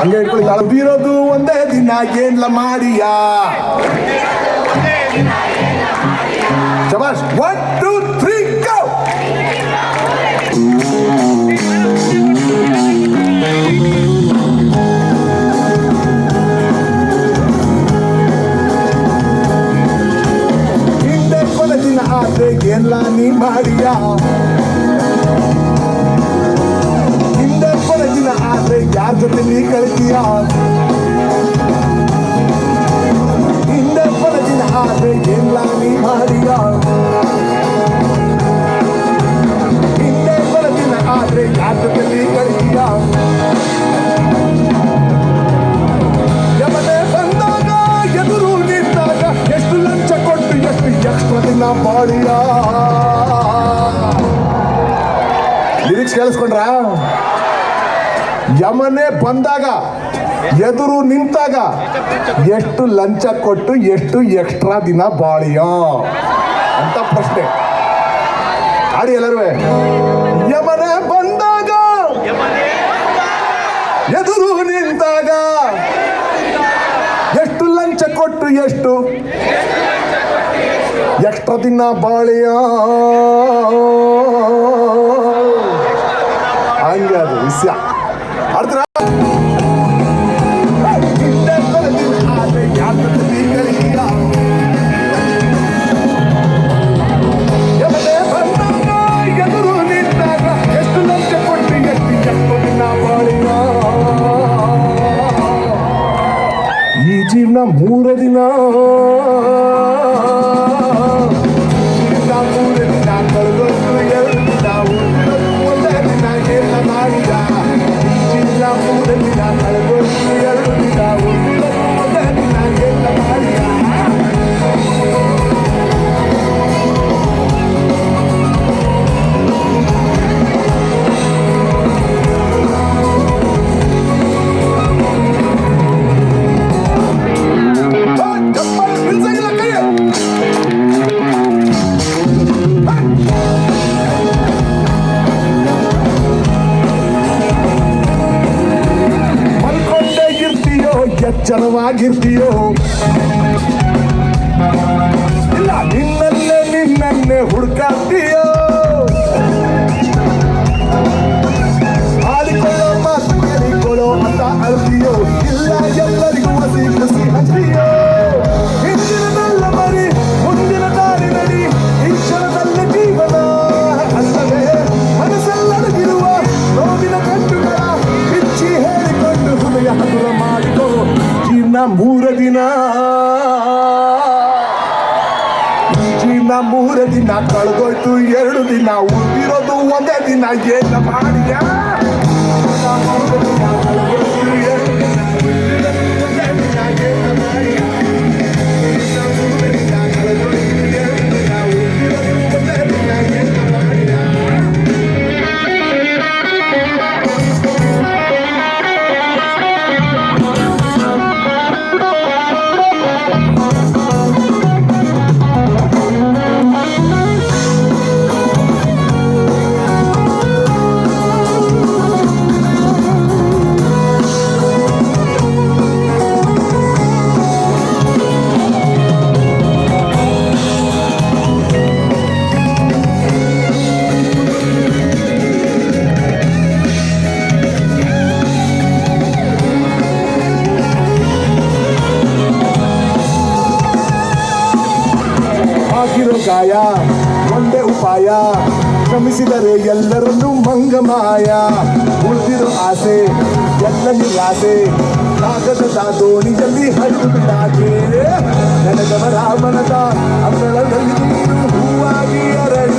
ಹಂಗೆ ಇಟ್ಕೊಳ್ಳಿ ಬೀರೋದು ಒಂದೇ ದಿನ ಏನ್ಲ ಮಾಡಿಯಾ? ಶಬಾಷ್ ಒನ್ ಟೂ ತ್ರೀ ಗೋ ಹಿಂದೆ ಕೊಲ ದಿನ ಆದ್ರೆ ಏನ್ಲ ನೀ ಮಾಡಿಯಾ? ಹಿಂದೆ ಆಸೆ ಯಾರ ಜೊತೆ ನೀ ಕಳಿತೀಯ? ಹಿಂದೆ ಕೊನೆ ದಿನ ಆದ್ರೆ ಏನ್ಲ ನೀ ಮಾಡಿಯ? ಹಿಂದೆ ಕೊನೆ ದಿನ ಆದ್ರೆ ಯಾರ ಜೊತೆ ನೀ ಕಳಿತೀಯ? ಬಂದಾಗ ಎದುರು ನಿಂತಾಗ ಎಷ್ಟು ಲಂಚ ಕೊಟ್ಟು ಎಷ್ಟು ದಿನ ಮಾಡಿಯ? ಲಿರಿಕ್ಸ್ ಕೇಳಿಸ್ಕೊಂಡ್ರ? ಯಮನೆ ಬಂದಾಗ, ಎದುರು ನಿಂತಾಗ, ಎಷ್ಟು ಲಂಚ ಕೊಟ್ಟು ಎಷ್ಟು ಎಕ್ಸ್ಟ್ರಾ ದಿನ ಬಾಳಿಯೋ? ಅಂತ ಪ್ರಶ್ನೆ. ಆಡಿ ಎಲ್ಲರೂ, ಯಮನೆ ಬಂದಾಗ, ಎದುರು ನಿಂತಾಗ, ಎಷ್ಟು ಲಂಚ ಕೊಟ್ಟು ಎಷ್ಟು ಎಕ್ಸ್ಟ್ರಾ ದಿನ ಬಾಳಿಯ? ಹಂಗೆ ಅದು ವಿಷಯ. அடுத்த ಎಚ್ಚರವಾಗಿರ್ತೀಯೋ ಜೀವನ ಮೂರೇ ದಿನ ಕಳೆದೋಯ್ತು ಎರಡು ದಿನ ಉಳಿದಿರೋದು ಒಂದೇ ದಿನ ಏನ ಮಾಡಿಯ ಆಗಿರೋ ಗಾಯ, ಒಂದೇ ಉಪಾಯ. ಶ್ರಮಿಸಿದರೆ ಎಲ್ಲರನ್ನು ಮಂಗಮಾಯ. ಉಳಿದಿರೋ ಆಸೆ ಎಲ್ಲ ನಿರಾಸೆ ಕಾಗದದ ದೋಣಿಯಲ್ಲಿ ಹಣ್ಣು ಬಿಡಾಕೆ ನನಗವರ ಮನದ ಅಂಗಳದಲ್ಲಿ ನೀನು ಹೂವಾಗಿ ಅರಳಿ.